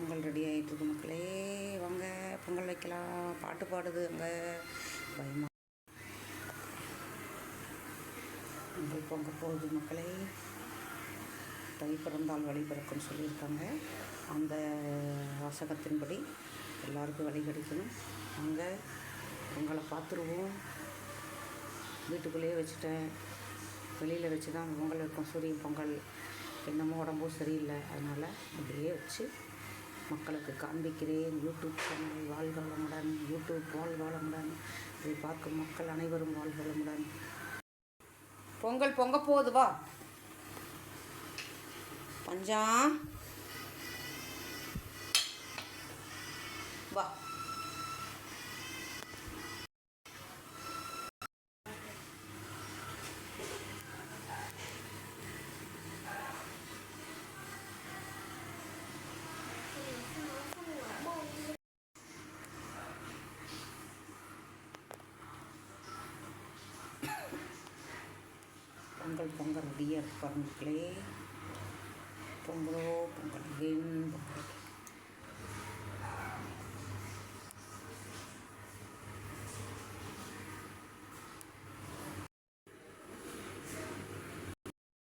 Pongal ready ஆகிட்டுருக்கு மக்களே. வாங்க பொங்கல் வைக்கலாம். பாட்டு பாடுது அங்கே. பயமா. பொங்கல் பொங்க போகுது மக்களே. தை பிறந்தால் வழி பிறக்கும்னு சொல்லியிருக்காங்க. அந்த வாசகத்தின்படி எல்லாருக்கும் வழி கிடைக்கணும். அங்கே பொங்கலை பார்த்துருவோம். வீட்டுக்குள்ளேயே வச்சுட்டேன். வெளியில் வச்சு தான் பொங்கல் வைப்போம். சூரியன் பொங்கல். என்னமோ உடம்பும் சரியில்லை. அதனால் அப்படியே வச்சு மக்களுக்கு காண்பிக்கிறேன். யூடியூப் சேனல் வாழ்க வளமுடன் யூடியூப் வாழ்க வளமுடன் இதை பார்க்கும் மக்கள் அனைவரும் வாழ்க வளமுடன் பொங்கல் பொங்க போகுது வா. பஞ்சம் வா. பொங்கல் பொங்கல் டியர் இருக்கு பொங்கலோ பொங்கல் வெண் பொங்கல்.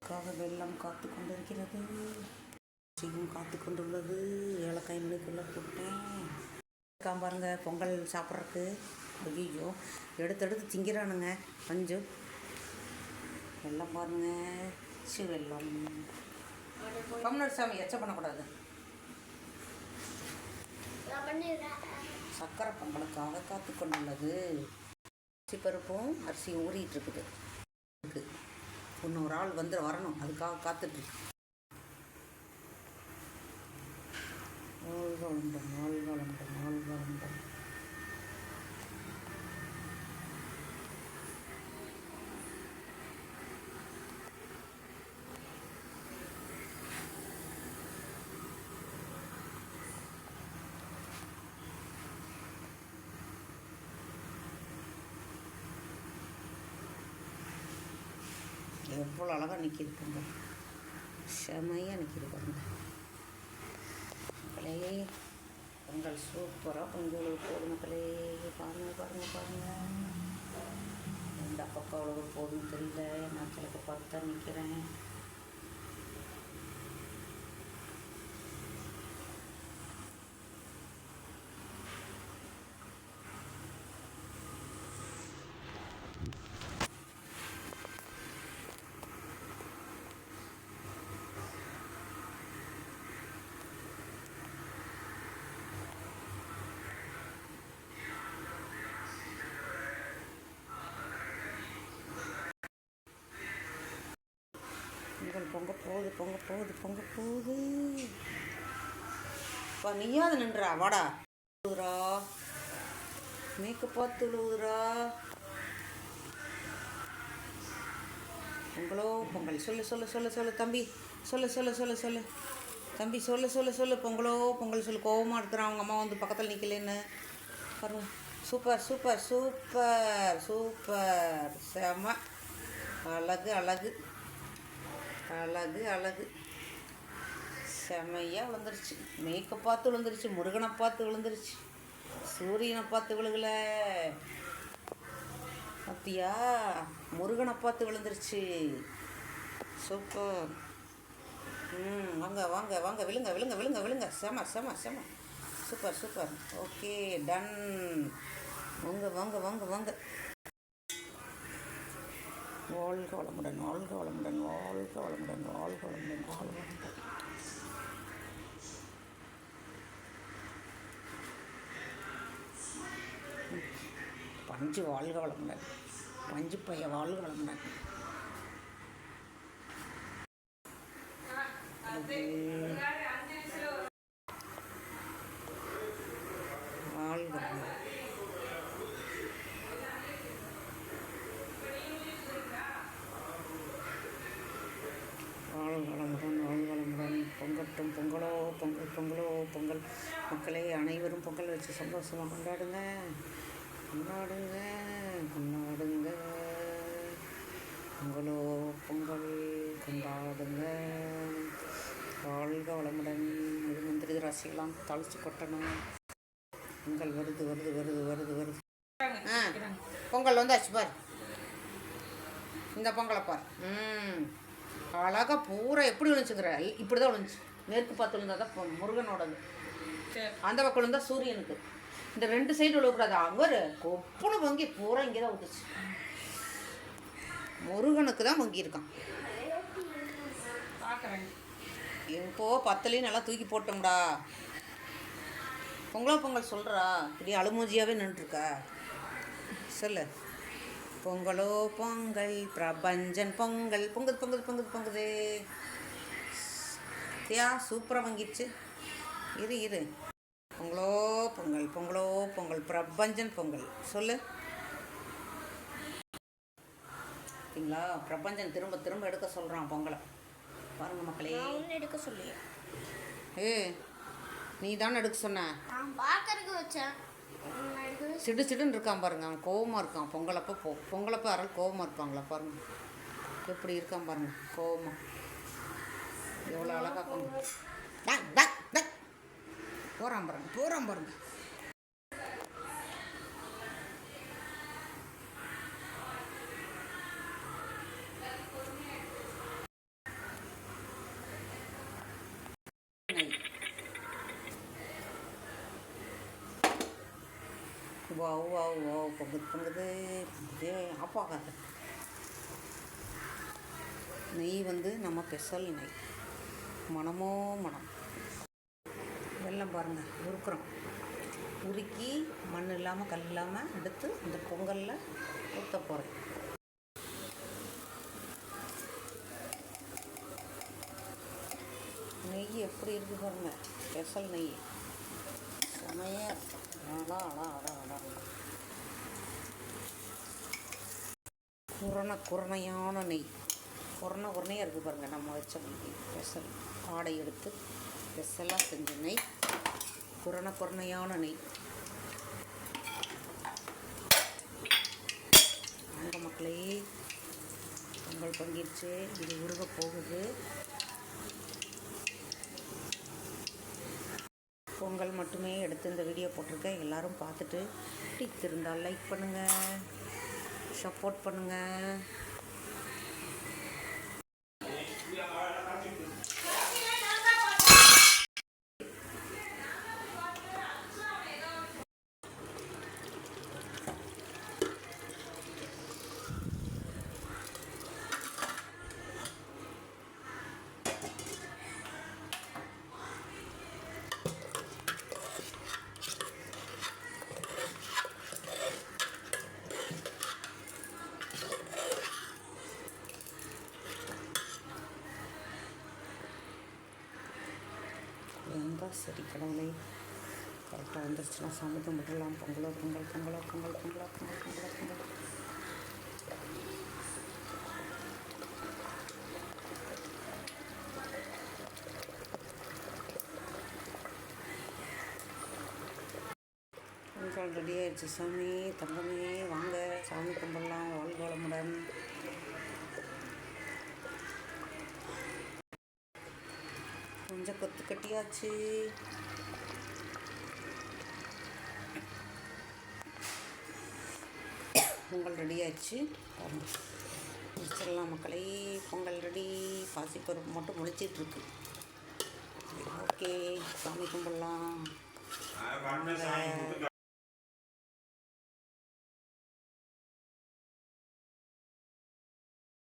காக வெள்ளம் காத்து கொண்டிருக்கிறது. செய்யும் காத்து கொண்டுள்ளது. ஏலக்காய் மணிக்குள்ளே போட்டேன். பாருங்க பொங்கல் சாப்பிட்றதுக்கு. ஐயோ எடுத்து எடுத்து திங்கிறானுங்க. கொஞ்சம் வெள்ளம் பாருங்க. சி வெள்ளம். கம்னர் சாமி எச்ச பண்ணக்கூடாது. சக்கரை பொங்கலுக்காக காத்து கொண்டுள்ளது. அரிசி பருப்பும் அரிசி ஊறிட்டு இருக்குது. இருக்கு. இன்னொரு ஆள் வந்து வரணும். அதுக்காக காத்துட்ருக்கு வாழ்வளம்பம் வாழ்வளம்பம் எவ்வளோ அழகாக நிற்கிது பாருங்க. செமையாக நிற்கிது பாருங்க. மக்களே பொங்கல் சூப்பராக பொங்கல் போடு மக்களே. பாருங்க பாருங்க பாருங்க. எந்த பக்கம் அவ்வளோ போடுன்னு தெரியல. நான் கிழக்கு பார்த்து தான் நிற்கிறேன் பொங்கல் பொங்க போகுது பொங்க போகுது பொங்க போகுது. வா நீயாவது நின்றா வாடா. உழுதுரா மேக்கப் பார்த்து உழுவுதுரா பொங்கலோ பொங்கல். சொல்லு சொல்லு சொல்லு சொல்லு தம்பி. சொல்லு சொல்லு சொல்லு சொல்லு. தம்பி சொல்லு சொல்லு சொல்லு பொங்கலோ பொங்கல் சொல்லு. கோவமாக இருக்கிறான் அவங்க அம்மா வந்து பக்கத்தில் நிற்கலன்னு பாருங்க. Super super super super. செம. அழகு அழகு. அழகு அழகு. செமையாக விழுந்துருச்சு. மேய்க்கை பார்த்து விழுந்துருச்சு முருகனை பார்த்து விழுந்துருச்சு. சூரியனை பார்த்து விழுகல. அப்படியா? முருகனை பார்த்து விழுந்துருச்சு. சூப்பர். ம் வாங்க வாங்க வாங்க. விழுங்க விழுங்க விழுங்க விழுங்க. செம செம செம. Super super. Okay done. வாங்க வாங்க வாங்க வாங்க. வாழ்க வளமுடன் வாழ்க வளமுடன் வாழ்க வளமுடன் வாழ்க வளமுடன் வாழ்க வளமுடன். பஞ்சு வாழ்க வளமுடன். பஞ்சு பைய வாழ்க வளமுடன் அது வாழ்க வளமுடன் வாழ்க வளமுடன் வாழ்க வளமுடன் பொங்கட்டும் பொங்கலோ பொங்கல் பொங்கலோ பொங்கல் மக்களே அனைவரும் பொங்கல் வச்சு சந்தோஷமாக கொண்டாடுங்க. கொண்டாடுங்க கொண்டாடுங்க. பொங்கலோ பொங்கல் கொண்டாடுங்க. வாழ்க வளமுடன். இது மந்திரி ராசியெல்லாம் தளிச்சு கொட்டணும். பொங்கல் வருது வருது வருது வருது வருது. ஆ பொங்கல் வந்தாச்சு பார். இந்த பொங்கலை பார். ம். அழகாக பூரா எப்படி விழுந்துச்சுங்கிற இப்படி தான் விழுந்துச்சு மேற்கு பார்த்து விழுந்தால் தான் பொ- முருகனோடது. அந்த பக்கம் விழுந்தா சூரியனுக்கு. இந்த ரெண்டு சைடு விழக்கூடாது ஒரு கொப்புனு பொங்கி பூரா இங்கே தான் ஊற்றுச்சு முருகனுக்கு தான் பொங்கி இருக்கான் இப்போ பத்தலையும் நல்லா தூக்கி போட்டோம்டா. பொங்கலோ பொங்கல் சொல்கிறா இப்படி அழுமூஞ்சியாகவே நின்றுருக்க சொல்லு. பொங்கலோ பொங்கல் பிரபஞ்சன் பொங்கல். பொங்குது பொங்குது பொங்குது பொங்குது. தியா சூப்பராக வாங்கிடுச்சு இரு இரு. பொங்கலோ பொங்கல் பொங்கலோ பொங்கல். பிரபஞ்சன் பொங்கல். சொல்லு. சரிங்களா பிரபஞ்சன் திரும்ப திரும்ப எடுக்க சொல்கிறான் பொங்கலை. பாருங்க மக்களே. எடுக்க சொல்லி ஏ நீ தானே எடுக்க சொன்ன? நான் பார்க்கறதுக்கு வச்சேன். சிடு சிடுன்னு இருக்கான் பாருங்க. அவன் கோவமாக இருக்கான். பொங்கலப்போ போ பொங்கலப்போ யாராலும் கோவமாக இருப்பாங்களா பாருங்க. எப்படி இருக்கான் பாருங்க. கோவமா. எவ்வளோ அழகா பொங்கல். போகிறான் பாருங்க போகிறான் பாருங்க. வாவ் வாவ் வாவ் பொங்குது பொங்குது இதே நெய் வந்து நம்ம ஸ்பெஷல் நெய் மனமோ மனம். வெள்ளம் பாருங்கள் உருக்குறோம். உருக்கி மண் இல்லாமல் கல் இல்லாமல் எடுத்து இந்த பொங்கலில் ஊற்ற போகிறேன் நெய் எப்படி இருக்கு பாருங்க ஸ்பெஷல் நெய். செமையாக இருக்கு. அடா அடா அடா அடா குரண குரணையான நெய். குரண குரணையாக இருக்குது பாருங்கள் நம்ம வச்ச நெய். ஸ்பெஷல். ஆடை எடுத்து ஸ்பெஷலாக செஞ்ச நெய். குரண குரணையான நெய் அங்க மக்களே பொங்கல் பங்கிடுச்சு. இது உருக போகுது. பொங்கல் மட்டுமே எடுத்து இந்த வீடியோ போட்டிருக்கேன். எல்லாரும் பார்த்துட்டு டிக் இருந்தால் லைக் பண்ணுங்கள் சப்போர்ட் பண்ணுங்கள் எங்கே சரி கரெக்டாக வந்துருச்சுன்னா சாமி கும்பிடலாம். பொங்கலோ பொங்கல் பொங்கலோ பொங்கல் பொங்கலோ பொங்கல் பொங்கலோ பொங்கல். பொங்கல் ரெடி ஆயிடுச்சு சாமி. தங்கமே வாங்க. சாமி கும்பிடலாம். வாழ்க கொஞ்சம் கொத்து கட்டியாச்சு. பொங்கல் ரெடி ஆயிடுச்சு. முடிச்சிடலாம் மக்களே. பொங்கல் ரெடி. பாசி பருப்பு மட்டும் முழிச்சிட்ருக்கு ஓகே. சாமி கும்பிடலாம்.